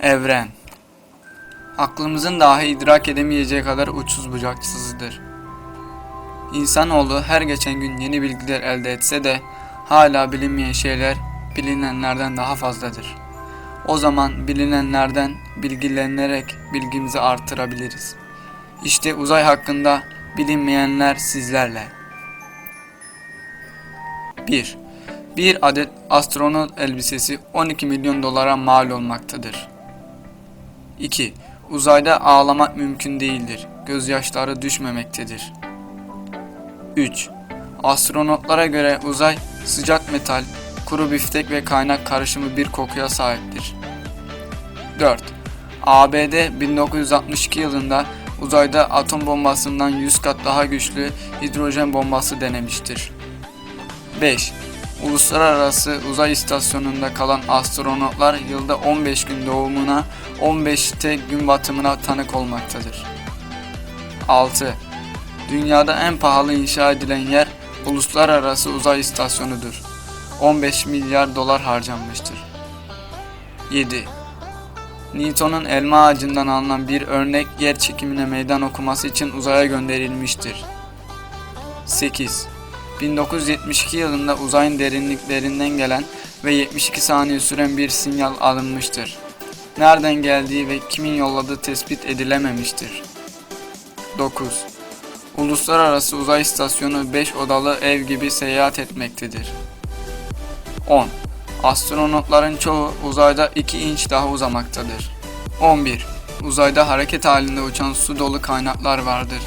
Evren Aklımızın dahi idrak edemeyeceği kadar uçsuz bucaksızdır. İnsanoğlu her geçen gün yeni bilgiler elde etse de hala bilinmeyen şeyler bilinenlerden daha fazladır. O zaman bilinenlerden bilgilenerek bilgimizi artırabiliriz. İşte uzay hakkında bilinmeyenler sizlerle. 1. Bir adet astronot elbisesi 12 milyon dolara mal olmaktadır. 2. Uzayda ağlamak mümkün değildir. Gözyaşları düşmemektedir. 3. Astronotlara göre uzay sıcak metal, kuru biftek ve kaynak karışımı bir kokuya sahiptir. 4. ABD 1962 yılında uzayda atom bombasından 100 kat daha güçlü hidrojen bombası denemiştir. 5. Uluslararası Uzay İstasyonu'nda kalan astronotlar yılda 15 gün doğumuna, 15'te gün batımına tanık olmaktadır. 6. Dünyada en pahalı inşa edilen yer Uluslararası Uzay İstasyonu'dur. 15 milyar dolar harcanmıştır. 7. Newton'un elma ağacından alınan bir örnek yer çekimine meydan okuması için uzaya gönderilmiştir. 8. 1972 yılında uzayın derinliklerinden gelen ve 72 saniye süren bir sinyal alınmıştır. Nereden geldiği ve kimin yolladığı tespit edilememiştir. 9. Uluslararası Uzay İstasyonu 5 odalı ev gibi seyahat etmektedir. 10. Astronotların çoğu uzayda 2 inç daha uzamaktadır. 11. Uzayda hareket halinde uçan su dolu kaynaklar vardır.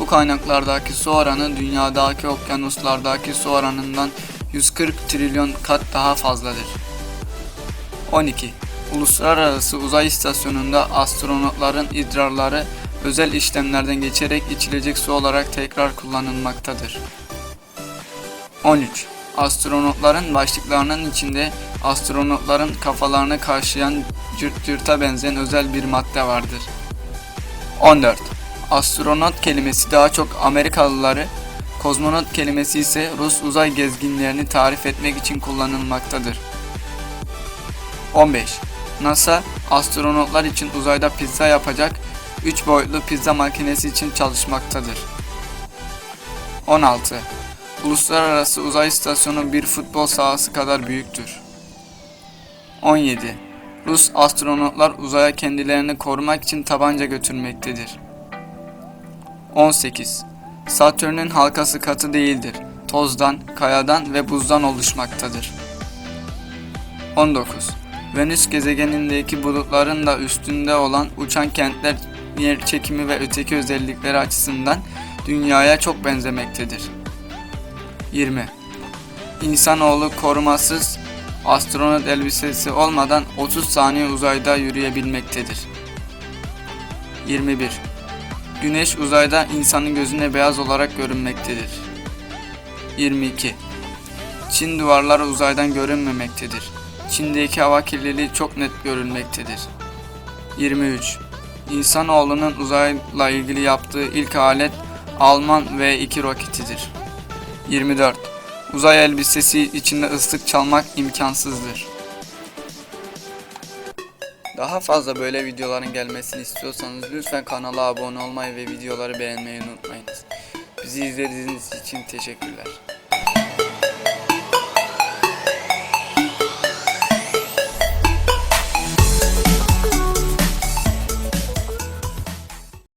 Bu kaynaklardaki su oranı dünyadaki okyanuslardaki su oranından 140 trilyon kat daha fazladır. 12. Uluslararası Uzay İstasyonu'nda astronotların idrarları özel işlemlerden geçerek içilecek su olarak tekrar kullanılmaktadır. 13. Astronotların başlıklarının içinde astronotların kafalarını karşılayan cırt cırta benzeyen özel bir madde vardır. 14. Astronot kelimesi daha çok Amerikalıları, kozmonot kelimesi ise Rus uzay gezginlerini tarif etmek için kullanılmaktadır. 15. NASA, astronotlar için uzayda pizza yapacak 3 boyutlu pizza makinesi için çalışmaktadır. 16. Uluslararası Uzay İstasyonu bir futbol sahası kadar büyüktür. 17. Rus astronotlar uzaya kendilerini korumak için tabanca götürmektedir. 18. Satürn'ün halkası katı değildir. Tozdan, kayadan ve buzdan oluşmaktadır. 19. Venüs gezegenindeki bulutların da üstünde olan uçan kentler yer çekimi ve öteki özellikleri açısından dünyaya çok benzemektedir. 20. İnsanoğlu korumasız astronot elbisesi olmadan 30 saniye uzayda yürüyebilmektedir. 21. Güneş uzayda insanın gözüne beyaz olarak görünmektedir. 22. Çin duvarları uzaydan görünmemektedir. Çin'deki hava kirliliği çok net görülmektedir. 23. İnsanoğlunun uzayla ilgili yaptığı ilk alet Alman V2 roketidir. 24. Uzay elbisesi içinde ıslık çalmak imkansızdır. Daha fazla böyle videoların gelmesini istiyorsanız lütfen kanala abone olmayı ve videoları beğenmeyi unutmayınız. Bizi izlediğiniz için teşekkürler.